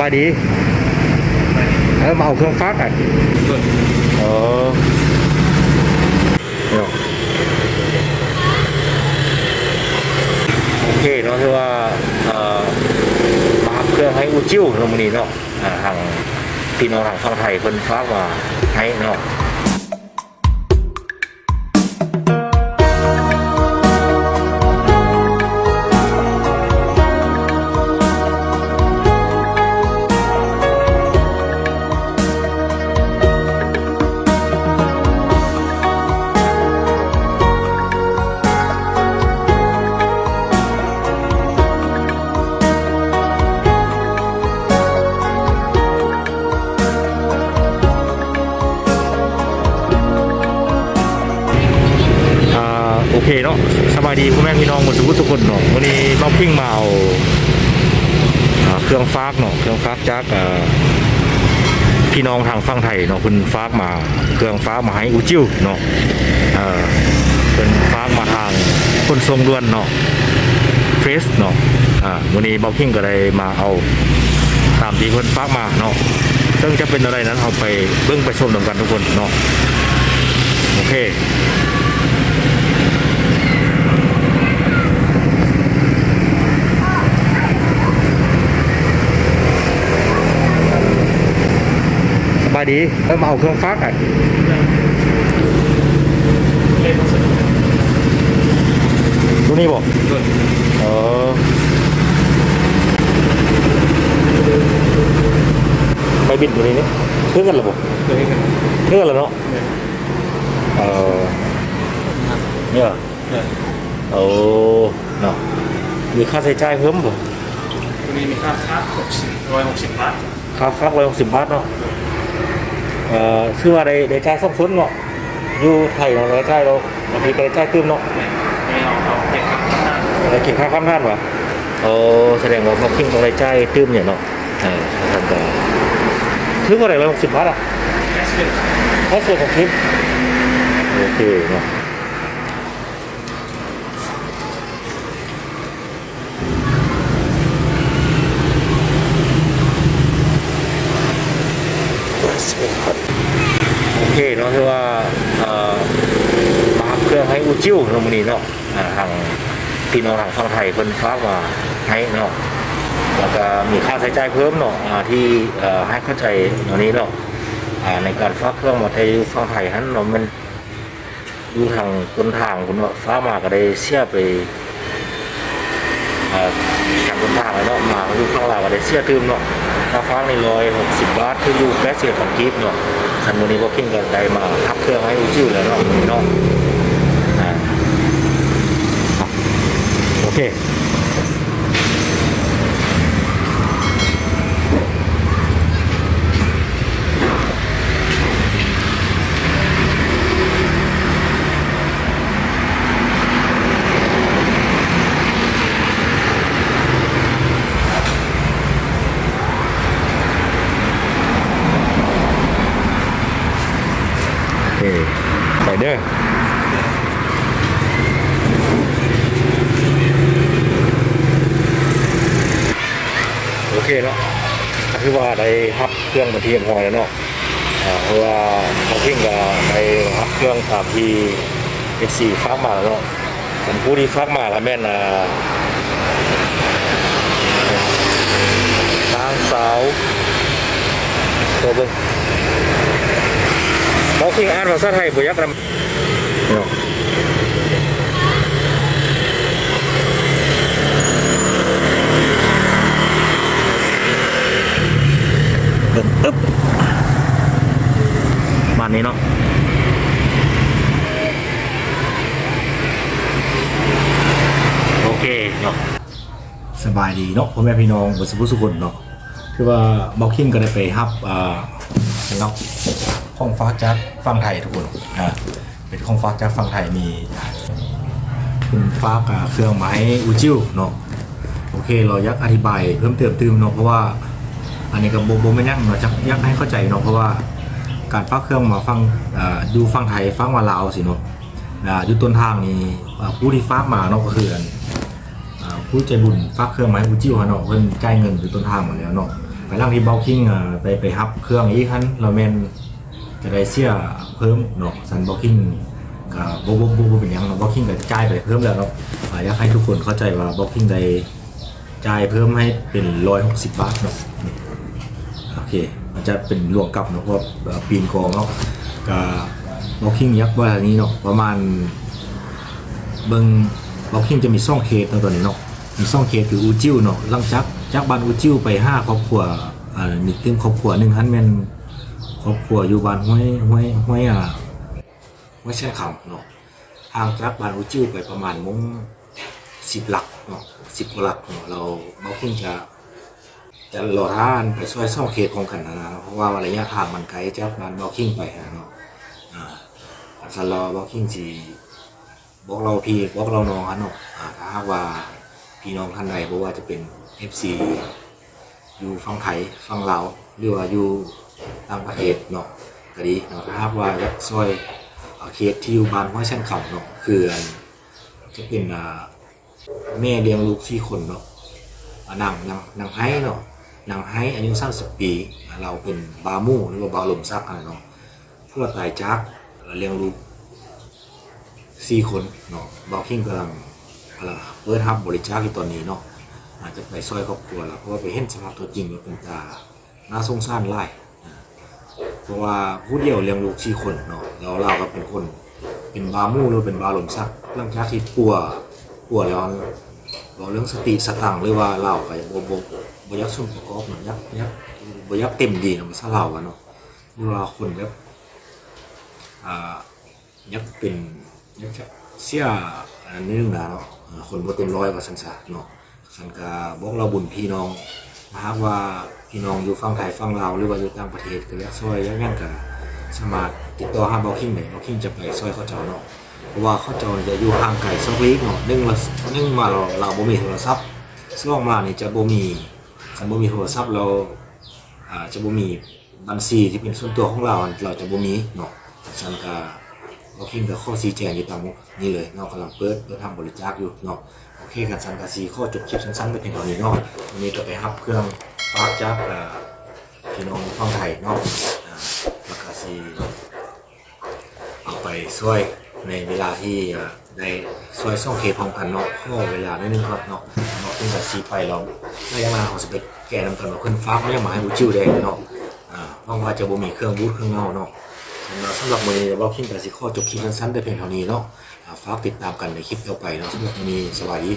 บายดี เออมาเอาเครื่องฟักอะเออเนาะโอเคเนาะที่ว่าเอ่อมารับเครื่องให้อูจิ้วเนาะมื้อนี้เนาะอ่าทางพี่น้องทางฝั่งไทยเพิ่นฝากมาให้เนาะ บายดีพ่อแม่พี่น้องหมดทุกทุกคนเนาะวันนี้บ้าพิ่งมาเอาอ่าเครื่องฟากเนาะเครื่องฟากจากอ่าพี่น้องทางฝั่งไทยเนาะคุณฟากมาเครื่องฟากมาให้อูจิ้วเนาะเอ่อเป็นฟากมาทางคนทรงด่วนเนาะเฟสเนาะอ่าวันนี้บ้าพิ่งก็เลยมาเอาตามที่คนฟากมาเนาะซึ่งจะเป็นอะไรนั้นเอาไปเบื้องไปชมนำกันทุกคนเนาะโอเค บายดีเออมาเอาเครื่องฟักอะดูนี่บอกเออไปบินตัวนี้นี่เพื่อนกันเหรอบอกเพื่อนกันเหรอเนาะเออเนี่ยเหรอโอ้เนาะมีค่าใช้จ่ายเพิ่มบ่ตัวนี้มีค่าค่าหกสิบร้อยหกสิบบาทค่าฟักร้อยหกสิบบาทเนาะ เอ่อชื่อว่าได้ได้จ่ายสองส่วนเนาะอยู่ไทยเราได้จ่ายเราบางทีก็ได้จ่ายตื้มเนาะไม่เอาเอาเก็บกับข้างหน้าได้เก็บค่าข้ามท่านวะโอ้แสดงว่าเขาคิงต้องได้จ่ายตื้มเนี่ยเนาะเออท่านก็ถึงว่าได้ร้อยหกสิบบาทอะแค่สิบแค่ส่วนของคลิปโอเคเนาะ เคเนาะที่ว่าเออมาเครื่องให้อูจิ้วเนาะมื้อนี้เนาะทางพี่น้องทางฝั่งไทยเพิ่นฝากมาให้เนาะแล้วก็มีค่าใช้จ่ายเพิ่มเนาะที่ให้เข้าใจตรงนี้เนาะในการฝากเครื่องมาไทยฝั่งไทยนั้นเนาะมันอยู่ทางต้นทางคุณว่าฟ้ามาก็ได้เสียไปเอ่อทางต้นทางแล้วเนาะมาอยู่ฝั่งลาวก็ได้เสียตืมเนาะ ถ้าฟ้าในร้อยหกสิบบาทคืออยู่แปดสิบของกิฟเนาะคันโมนี้ก็คิงกันได้มาทับเครื่องให้อูจิวแล้วเนาะเนาะโอเค เด้อโอเคเนาะคือว่าได้ฮับเครื่องมาเทียมพอแล้วเนาะเพราะว่าเขาเพิงก็ได้ฮับเครื่องตามที่เอฟซีฟักมาแล้วเนาะผมผู้ที่ฟักมาแล้วแม่นอ่าทางสาวตัวเบิ้ง เขาคืออ่านภาษาไทยบ่ยักนำเนาะเบิ่งอึ๊บบ้านนี้เนาะโอเคเนาะสบายดีเนาะพ่อแม่พี่น้องบสุภสุคนเนาะ คือว่าเมาคิงก็ได้ไปฮับอ่าเนาะห้องฟ้าจากฟังไทยทุกคนอ่าเป็นห้องฟ้าจากฟังไทยมีคุณฟ้ากับเครื่องไม้อูจิวเนาะโอเคเราอยากอธิบายเพิ่มเติมเติมเนาะเพราะว่าอันนี้กับโบโบไม่ยั่งเนาะจะยากให้เข้าใจเนาะเพราะว่าการฟ้าเครื่องมาฟังอ่าดูฟังไทยฟังมาลาวสิเนาะอ่าอยู่ต้นทางนี่ผู้ที่ฟ้ามาเนาะก็คืออ่าผู้ใจบุญฟ้าเครื่องไม้อูจิวเนาะเพิ่นจ่ายเงินอยู่ต้นทางหมดแล้วเนาะ ไปล่างที่เบลคิงอ่าไปไปฮับเครื่องอีกคันเราแมนจะได้เสียเพิ่มเนาะสันเบลคิงกับโบโบโบเป็นยังเนาะเบลคิงก็จ่ายไปเพิ่มแล้วเนาะอยากให้ทุกคนเข้าใจว่าบลคิงได้จ่ายเพิ่มให้เป็นร้อยหกสิบบาทเนาะโอเคมันจะเป็นรวมกับเนาะเพราะปีนกองเนาะกับบลคิงยักษ์ว่าอันนี้เนาะประมาณเบิ่งบล็อกกิ้งจะมีซ่องเคสตัวนี้เนาะมีซ่องเคสคืออูจิ้วเนาะลังจาก จากบ้านอูจิวไปห้าครอบครัวอ่ามีตึมครอบครัวหนึ่งฮันแม่นครอบครัวอยู่บ้านห้วยห้วยห้วยอ่าห้วยเช่นคำเนาะห่างจากบ้านอูจิวไปประมาณมุ้งสิบหลักเนาะสิบกว่าหลักเนาะเราบล็อกกิ้งจะจะรอท่านไปช่วยซ่องเคสของกันนะนะเพราะว่าระยะทางมันไกลจากบ้านบล็อกกิ้งไปนะเนาะอ่าสลอบล็อกกิ้งจีบอกเราพี่บอกเราน้องกันเนาะถ้าหากว่าพี่น้องท่านใดบอกว่าจะเป็น FC อยู่ฝั่งไทยฝั่งลาวหรือว่าอยู่ต่างประเทศเนาะก็ดีเนาะถ้าหากว่าอยากช่วยเคสที่อยู่บ้านห้วยเช่นเขาเนาะคืออันจะเป็นแม่เลี้ยงลูกสี่คนเนาะนางนางนางไห้เนาะนางไห้อายุ30ปีอ่าเราเป็นบาหมู่หรือว่าบาลมซักอะไรเนาะพวกตายจากเลี้ยงลูกสี่คนเนาะบอคิงกำลังกำลังเปิดฮับบริจาคที่ตอนนี้เนาะ อาจจะไปซอยครอบครัวแล้วเพราะว่าไปเห็นสภาพตัวจริงแล้วเป็นตาน่าสงสารไล่เพราะว่าผู้เดียวเลี้ยงลูกสี่คนเนาะแล้วเราก็เป็นคนเป็นบามู่หรือเป็นบาหลมซักเรื่องจากที่ปัวปัวแล้วเราเรื่องสติสตังหรือว่าเราไปโบบบบยักสุ่มประกอบเนาะยักยักบยักเต็มดีเนาะมันซะเราอะเนาะหรือว่าคนแบบอ่ายักเป็นยักเสียอันนึงนะเนาะคนบ่เต็มร้อยว่าสันสะเนาะ สันกาบอกเราบุญพี่น้องนะฮะว่าพี่น้องอยู่ฝั่งไทยฝั่งลาวหรือว่าอยู่ต่างประเทศก็อยากซอยอยังงั้นก็สามารถติดต่อหาเบาคิงได้เบาคิงจะไปซอยเขาเจ้าเนาะเพราะว่าเขาเจ้าจะอยู่ห่างไกลสักวีกเนาะหนึ่งละหนึ่งมาเราเราบ่มีโทรศัพท์สองมานี่จะบ่มีคันบ่มีโทรศัพท์เราอ่าจะบ่มีบัญชีที่เป็นส่วนตัวของเราเราจะบ่มีเนาะสันกาโอเคกับข้อสีแจงอยู่ตามนี่เลยเนาะกำลังเปิดเปิดทำบริจาคอยู่เนาะ โอเคกันสันกาสีข้อจบคลิปสั้นๆไปเพียงเท่านี้เนาะวันนี้ก็ไปรับเครื่องฝากจากเอ่อพี่น้องฟังไทยเนาะอ่าแล้วก็สีเอาไปช่วยในเวลาที่อ่าได้ช่วยส่งเคพอมกันเนาะข้อเวลานิดนึงครับเนาะเนาะเพิ่งจะสีไปเราไม่ยังมาของสเปกแกนำกันว่าเพิ่นฟ้ากไม่ยังมาให้บูจิวได้เนาะอ่าหวังว่าจะบ่มีเครื่องบูทเครื่องเงาเนาะสำหรับสำหรับวันนี้เราคิงกับสิข้อจบคลิปสั้นๆแต่เพียงเท่านี้เนาะ ฝากติดตามกันในคลิปต่อไปเนาะสำหรับวันนี้สวัสดี